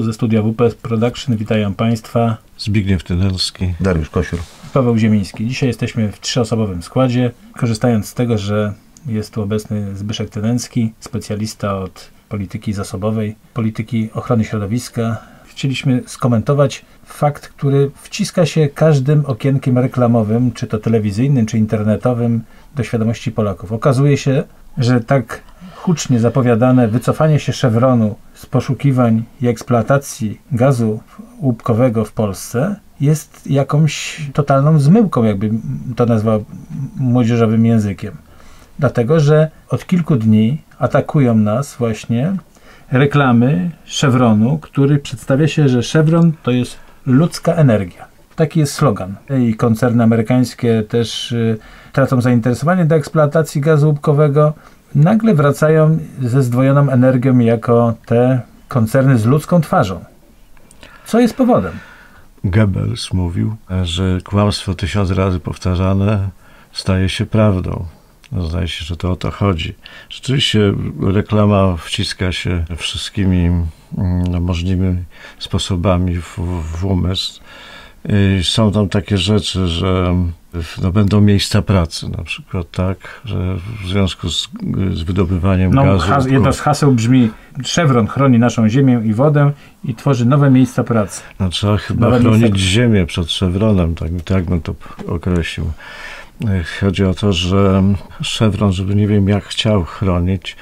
Ze studia WP Production witają Państwa Zbigniew Tynelski, Dariusz Kosiur, Paweł Ziemiński. Dzisiaj jesteśmy w trzyosobowym składzie. Korzystając z tego, że jest tu obecny Zbyszek Tynęcki, specjalista od polityki zasobowej, polityki ochrony środowiska, chcieliśmy skomentować fakt, który wciska się każdym okienkiem reklamowym, czy to telewizyjnym, czy internetowym, do świadomości Polaków. Okazuje się, że tak hucznie zapowiadane wycofanie się Chevronu z poszukiwań i eksploatacji gazu łupkowego w Polsce jest jakąś totalną zmyłką, jakby to nazwał młodzieżowym językiem. Dlatego, że od kilku dni atakują nas właśnie reklamy Chevronu, który przedstawia się, że Chevron to jest ludzka energia. Taki jest slogan. I koncerny amerykańskie też y, tracą zainteresowanie do eksploatacji gazu łupkowego. Nagle wracają ze zdwojoną energią jako te koncerny z ludzką twarzą. Co jest powodem? Goebbels mówił, że kłamstwo tysiąc razy powtarzane staje się prawdą. Zdaje się, że to o to chodzi. Rzeczywiście reklama wciska się wszystkimi no, możliwymi sposobami w, w umysł. I są tam takie rzeczy, że no, będą miejsca pracy na przykład, tak, że w związku z, z wydobywaniem no, gazu... Has, jedno z haseł brzmi Chevron chroni naszą ziemię i wodę i tworzy nowe miejsca pracy. No, trzeba chyba nowe chronić miejsca... ziemię przed Chevronem, tak, tak bym to określił. Chodzi o to, że Chevron, żeby nie wiem jak chciał chronić,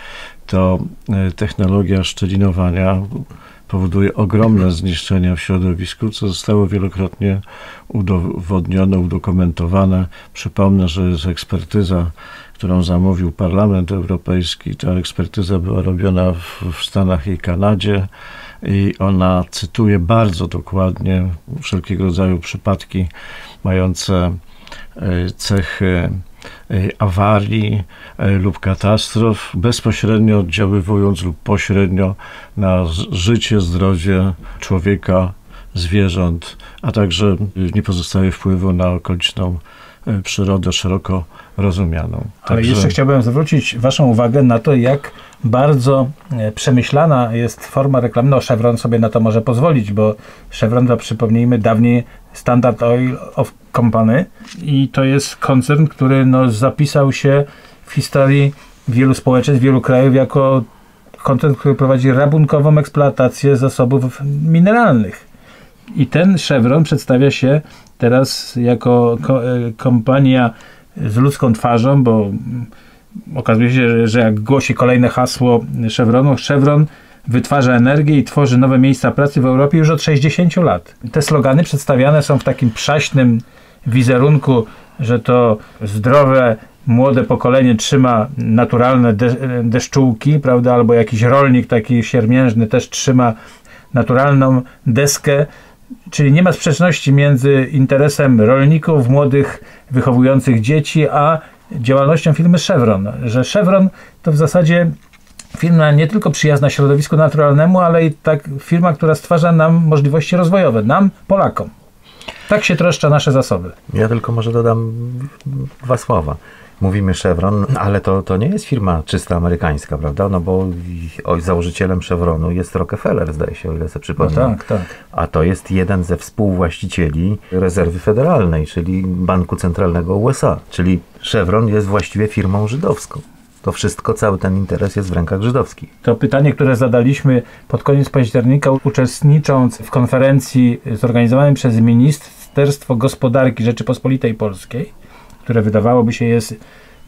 to e, technologia szczelinowania powoduje ogromne zniszczenia w środowisku, co zostało wielokrotnie udowodnione, udokumentowane. Przypomnę, że jest ekspertyza, którą zamówił Parlament Europejski. Ta ekspertyza była robiona w, w Stanach i Kanadzie i ona cytuje bardzo dokładnie wszelkiego rodzaju przypadki mające E, cechy awarii e, lub katastrof, bezpośrednio oddziaływując lub pośrednio na życie, zdrowie człowieka, zwierząt, a także nie pozostaje wpływu na okoliczną przyrodę szeroko rozumianą. Ale Także... jeszcze chciałbym zwrócić Waszą uwagę na to, jak bardzo przemyślana jest forma reklamy. No, Chevron sobie na to może pozwolić, bo Chevron, to przypomnijmy, dawniej Standard Oil of Company i to jest koncern, który no, zapisał się w historii wielu społeczeństw, wielu krajów jako koncern, który prowadzi rabunkową eksploatację zasobów mineralnych. I ten Chevron przedstawia się teraz jako ko e, kompania z ludzką twarzą, bo okazuje się, że jak głosi kolejne hasło Chevronu, Chevron wytwarza energię i tworzy nowe miejsca pracy w Europie już od 60 lat. Te slogany przedstawiane są w takim przaśnym wizerunku, że to zdrowe, młode pokolenie trzyma naturalne de deszczułki, prawda, albo jakiś rolnik taki siermiężny też trzyma naturalną deskę, czyli nie ma sprzeczności między interesem rolników, młodych, wychowujących dzieci, a działalnością firmy Chevron, że Chevron to w zasadzie firma nie tylko przyjazna środowisku naturalnemu, ale i tak firma, która stwarza nam możliwości rozwojowe, nam, Polakom. Tak się troszcza nasze zasoby. Ja tylko może dodam dwa słowa. Mówimy Chevron, ale to, to nie jest firma czysta amerykańska, prawda? No bo oj, założycielem Chevronu jest Rockefeller, zdaje się, o ile sobie przypomnę. No tak, tak. A to jest jeden ze współwłaścicieli rezerwy federalnej, czyli Banku Centralnego USA. Czyli Chevron jest właściwie firmą żydowską. To wszystko, cały ten interes jest w rękach żydowskich. To pytanie, które zadaliśmy pod koniec października, uczestnicząc w konferencji zorganizowanej przez Ministerstwo Gospodarki Rzeczypospolitej Polskiej, które wydawałoby się jest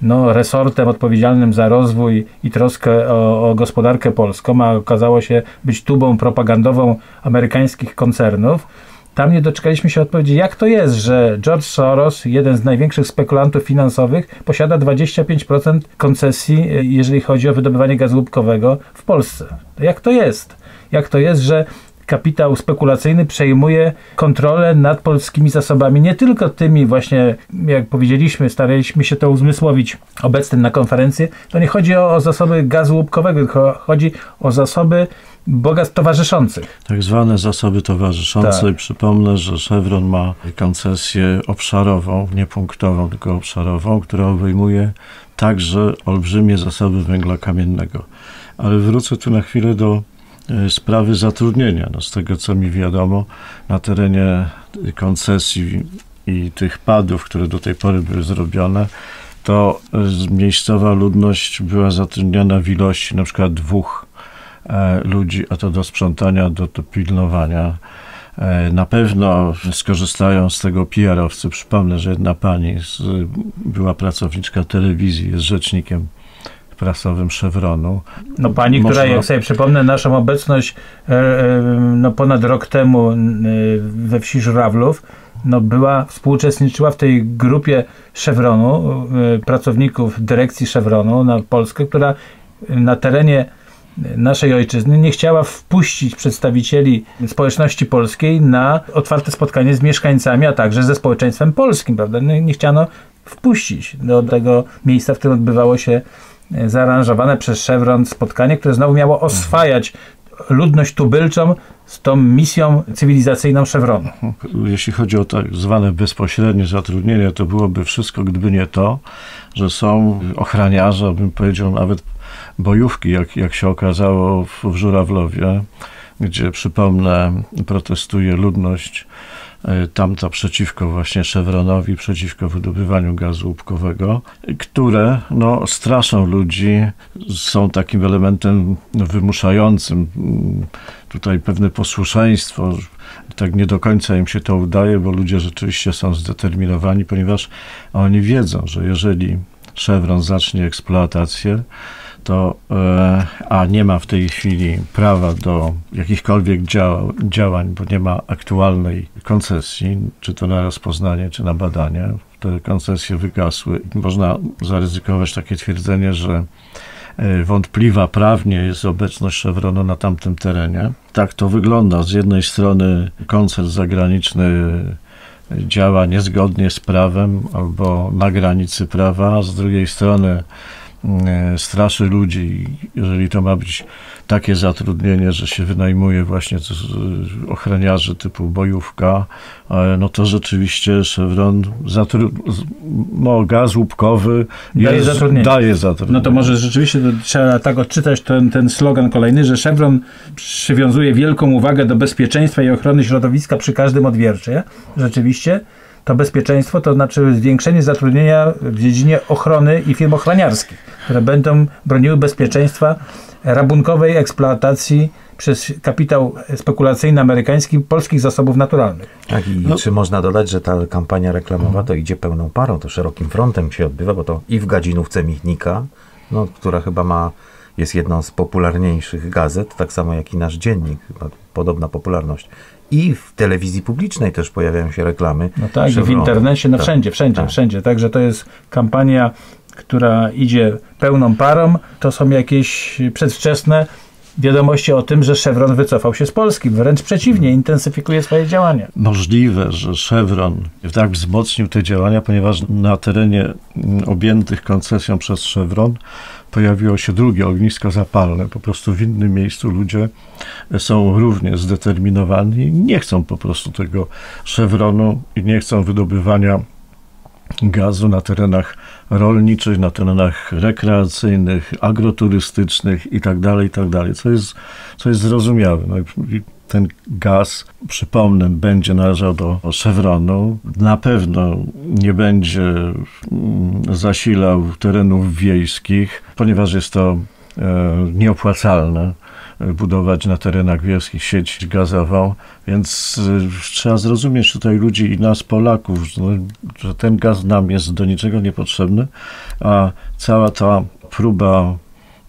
no, resortem odpowiedzialnym za rozwój i troskę o, o, gospodarkę polską, a okazało się być tubą propagandową amerykańskich koncernów. Tam nie doczekaliśmy się odpowiedzi, jak to jest, że George Soros, jeden z największych spekulantów finansowych, posiada 25% koncesji, jeżeli chodzi o wydobywanie gazu łupkowego w Polsce. Jak to jest? Jak to jest, że kapitał spekulacyjny przejmuje kontrolę nad polskimi zasobami, nie tylko tymi właśnie, jak powiedzieliśmy, staraliśmy się to uzmysłowić obecnym na konferencji, to nie chodzi o, o zasoby gazu łupkowego, tylko chodzi o zasoby bogactw towarzyszących. Tak zwane zasoby towarzyszące. Tak. Przypomnę, że Chevron ma koncesję obszarową, nie punktową, tylko obszarową, która obejmuje także olbrzymie zasoby węgla kamiennego. Ale wrócę tu na chwilę do sprawy zatrudnienia. No, z tego co mi wiadomo, na terenie koncesji i tych padów, które do tej pory były zrobione, to y, miejscowa ludność była zatrudniona w ilości na przykład dwóch e, ludzi, a to do sprzątania, do, do pilnowania. E, na pewno skorzystają z tego PR-owcy. Przypomnę, że jedna pani z, była pracowniczka telewizji, jest rzecznikiem prasowym Chevronu. No pani, Można- która, jak sobie przypomnę, naszą obecność e, e, no, ponad rok temu e, we wsi Żurawlów, no była, współuczestniczyła w tej grupie Chevronu, pracowników dyrekcji Chevronu na Polskę, która na terenie naszej ojczyzny nie chciała wpuścić przedstawicieli społeczności polskiej na otwarte spotkanie z mieszkańcami, a także ze społeczeństwem polskim, prawda? No, i nie chciano wpuścić do tego miejsca, w którym odbywało się zaaranżowane przez Chevron spotkanie, które znowu miało oswajać ludność tubylczą z tą misją cywilizacyjną Chevronu. Jeśli chodzi o tak zwane bezpośrednie zatrudnienie, to byłoby wszystko, gdyby nie to, że są ochraniarze, bym powiedział nawet bojówki, jak, jak się okazało w, w Żurawlowie, gdzie przypomnę, protestuje ludność tamta przeciwko właśnie Chevronowi, przeciwko wydobywaniu gazu łupkowego, które no, straszą ludzi, są takim elementem wymuszającym mm, tutaj pewne posłuszeństwo. Tak nie do końca im się to udaje, bo ludzie rzeczywiście są zdeterminowani, ponieważ oni wiedzą, że jeżeli Chevron zacznie eksploatację, to, e, a nie ma w tej chwili prawa do jakichkolwiek działa, działań, bo nie ma aktualnej koncesji, czy to na rozpoznanie, czy na badanie. Te koncesje wygasły. Można zaryzykować takie twierdzenie, że e, wątpliwa prawnie jest obecność Chevronu na tamtym terenie. Tak to wygląda. Z jednej strony koncert zagraniczny działa niezgodnie z prawem albo na granicy prawa, a z drugiej strony straszy ludzi. Jeżeli to ma być takie zatrudnienie, że się wynajmuje właśnie ochroniarzy typu bojówka, e, no to rzeczywiście Chevron zatru- no, gaz łupkowy Daje zatrudnienie. daje zatrudnienie. No to może rzeczywiście to trzeba tak odczytać ten, ten slogan kolejny, że Chevron przywiązuje wielką uwagę do bezpieczeństwa i ochrony środowiska przy każdym odwiercie. Rzeczywiście to bezpieczeństwo to znaczy zwiększenie zatrudnienia w dziedzinie ochrony i firm ochroniarskich, które będą broniły bezpieczeństwa rabunkowej eksploatacji przez kapitał spekulacyjny amerykański polskich zasobów naturalnych. Tak, i No. czy można dodać, że ta kampania reklamowa to idzie pełną parą, to szerokim frontem się odbywa, bo to i w gadzinówce Michnika, no, która chyba ma, jest jedną z popularniejszych gazet, tak samo jak i nasz dziennik, chyba podobna popularność. I w telewizji publicznej też pojawiają się reklamy. No tak, i w internecie, no Tak. wszędzie, wszędzie, tak. wszędzie. Także to jest kampania, która idzie pełną parą. To są jakieś przedwczesne wiadomości o tym, że Chevron wycofał się z Polski. Wręcz przeciwnie, intensyfikuje swoje działania. możliwe, że Chevron tak wzmocnił te działania, ponieważ na terenie objętych koncesją przez Chevron pojawiło się drugie ognisko zapalne. Po prostu w innym miejscu ludzie są równie zdeterminowani, nie chcą po prostu tego Chevronu i nie chcą wydobywania gazu na terenach rolniczych, na terenach rekreacyjnych, agroturystycznych i tak dalej, i tak co jest, co jest zrozumiałe. No ten gaz, przypomnę, będzie należał do Chevronu. Na pewno nie będzie mm, zasilał terenów wiejskich, ponieważ jest to e, nieopłacalne budować na terenach wiejskich sieć gazową, więc e, trzeba zrozumieć tutaj ludzi i nas Polaków, no, że ten gaz nam jest do niczego niepotrzebny, a cała ta próba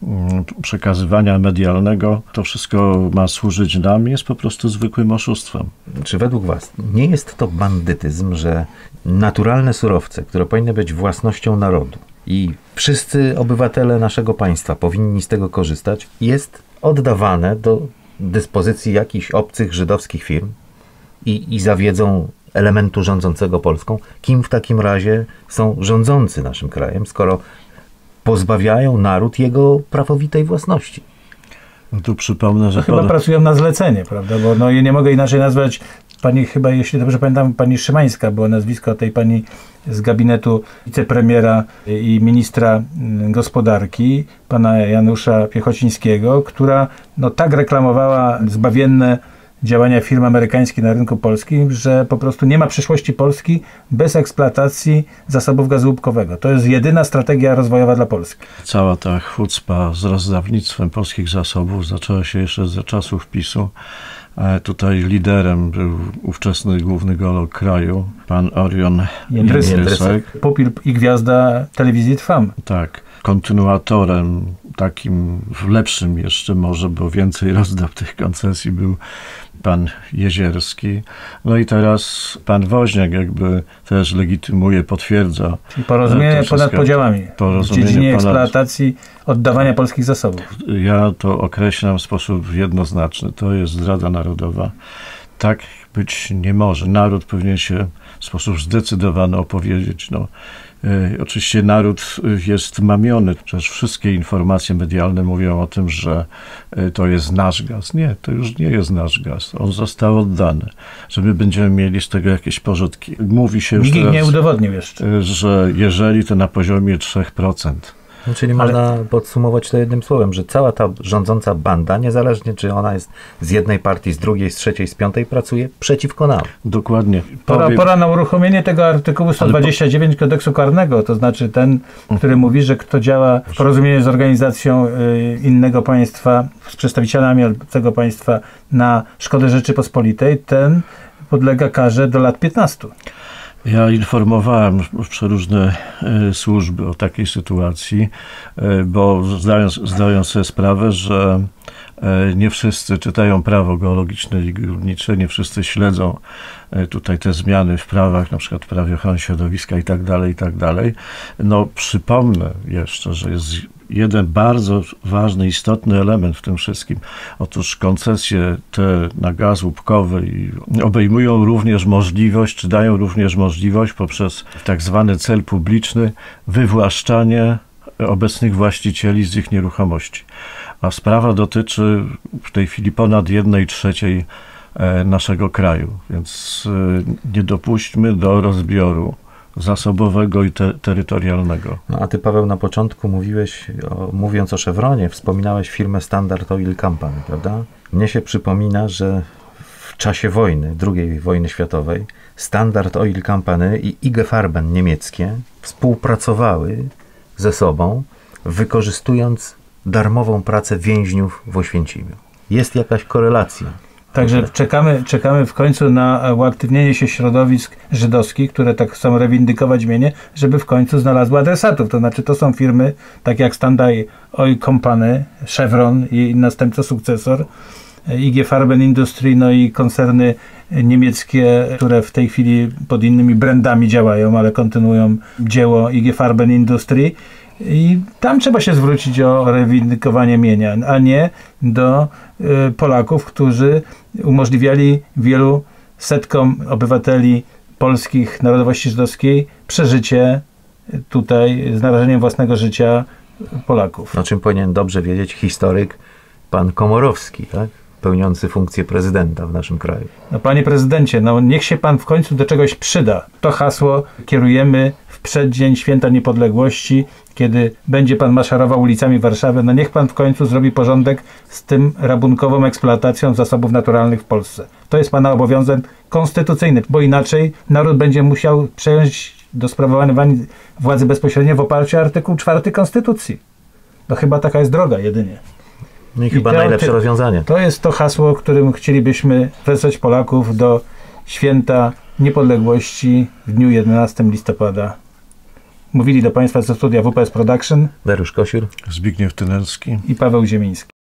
mm, przekazywania medialnego, to wszystko ma służyć nam, jest po prostu zwykłym oszustwem. Czy według Was nie jest to bandytyzm, że naturalne surowce, które powinny być własnością narodu i wszyscy obywatele naszego państwa powinni z tego korzystać, jest oddawane do dyspozycji jakichś obcych żydowskich firm i, i za wiedzą elementu rządzącego Polską? Kim w takim razie są rządzący naszym krajem, skoro pozbawiają naród jego prawowitej własności? No tu przypomnę, że chyba pod- pracują na zlecenie, prawda? Bo no, ja nie mogę inaczej nazwać pani chyba, jeśli dobrze pamiętam, pani Szymańska było nazwisko tej pani z gabinetu wicepremiera i ministra mm, gospodarki, pana Janusza Piechocińskiego, która no, tak reklamowała zbawienne działania firm amerykańskich na rynku polskim, że po prostu nie ma przyszłości Polski bez eksploatacji zasobów gazu łupkowego. To jest jedyna strategia rozwojowa dla Polski. Cała ta chucpa z rozdawnictwem polskich zasobów zaczęła się jeszcze za czasów PiSu. Tutaj liderem był ówczesny główny geolog kraju, pan Orion Jędrysek. Jędrysek. Pupil i gwiazda telewizji Trwam. Tak. Kontynuatorem, takim w lepszym jeszcze może, bo więcej rozdaw tych koncesji był pan Jezierski. No i teraz pan Woźniak jakby też legitymuje, potwierdza. Czyli porozumienie ponad podziałami porozumienie w dziedzinie ponad... eksploatacji, oddawania polskich zasobów. Ja to określam w sposób jednoznaczny. To jest zdrada narodowa. Tak być nie może. Naród powinien się w sposób zdecydowany opowiedzieć. No, E, oczywiście naród jest mamiony, przecież wszystkie informacje medialne mówią o tym, że e, to jest nasz gaz. Nie, to już nie jest nasz gaz. On został oddany, że my będziemy mieli z tego jakieś pożytki. Mówi się już Nikt teraz, nie udowodnił jeszcze. E, że jeżeli to na poziomie 3%, no, czyli Ale... można podsumować to jednym słowem, że cała ta rządząca banda, niezależnie czy ona jest z jednej partii, z drugiej, z trzeciej, z piątej, pracuje przeciwko nam. Dokładnie. Pora, pora na uruchomienie tego artykułu 129 Ale... kodeksu karnego, to znaczy ten, który mówi, że kto działa w porozumieniu z organizacją y, innego państwa, z przedstawicielami tego państwa na szkodę Rzeczypospolitej, ten podlega karze do lat 15. Ja informowałem przeróżne e, służby o takiej sytuacji, e, bo zdając, sobie sprawę, że e, nie wszyscy czytają prawo geologiczne i górnicze, nie wszyscy śledzą tutaj te zmiany w prawach, na przykład w prawie ochrony środowiska i tak dalej, i tak dalej. No przypomnę jeszcze, że jest jeden bardzo ważny, istotny element w tym wszystkim. Otóż koncesje te na gaz łupkowy obejmują również możliwość, czy dają również możliwość poprzez tak zwany cel publiczny wywłaszczanie obecnych właścicieli z ich nieruchomości. A sprawa dotyczy w tej chwili ponad jednej trzeciej e, naszego kraju, więc e, nie dopuśćmy do rozbioru zasobowego i te, terytorialnego. No, a ty, Paweł, na początku mówiłeś, o, mówiąc o Chevronie, wspominałeś firmę Standard Oil Company, prawda? Mnie się przypomina, że w czasie wojny, II wojny światowej, Standard Oil Company i IG Farben niemieckie współpracowały ze sobą, wykorzystując darmową pracę więźniów w Oświęcimiu. Jest jakaś korelacja. Także czekamy, czekamy w końcu na uaktywnienie się środowisk żydowskich, które tak chcą rewindykować mienie, żeby w końcu znalazły adresatów. To znaczy to są firmy, tak jak Standard Oil Company, Chevron i następca sukcesor, IG Farben Industry, no i koncerny niemieckie, które w tej chwili pod innymi brandami działają, ale kontynuują dzieło IG Farben Industry i tam trzeba się zwrócić o rewindykowanie mienia, a nie do y, Polaków, którzy umożliwiali wielu setkom obywateli polskich narodowości żydowskiej przeżycie tutaj z narażeniem własnego życia Polaków. O czym powinien dobrze wiedzieć historyk pan Komorowski, tak? Pełniący funkcję prezydenta w naszym kraju. No, panie prezydencie, no niech się pan w końcu do czegoś przyda. To hasło kierujemy w przeddzień Święta Niepodległości, kiedy będzie pan maszerował ulicami Warszawy. No niech pan w końcu zrobi porządek z tym rabunkową eksploatacją zasobów naturalnych w Polsce. To jest pana obowiązek konstytucyjny, bo inaczej naród będzie musiał przejąć do sprawowania władzy bezpośredniej w oparciu o artykuł 4 Konstytucji. No chyba taka jest droga jedynie. No i, I chyba to, najlepsze rozwiązanie. To jest to hasło, którym chcielibyśmy wezwać Polaków do święta niepodległości w dniu 11 listopada. Mówili do Państwa ze studia WPS Production Dariusz Kosiur, Zbigniew Tynelski i Paweł Ziemiński.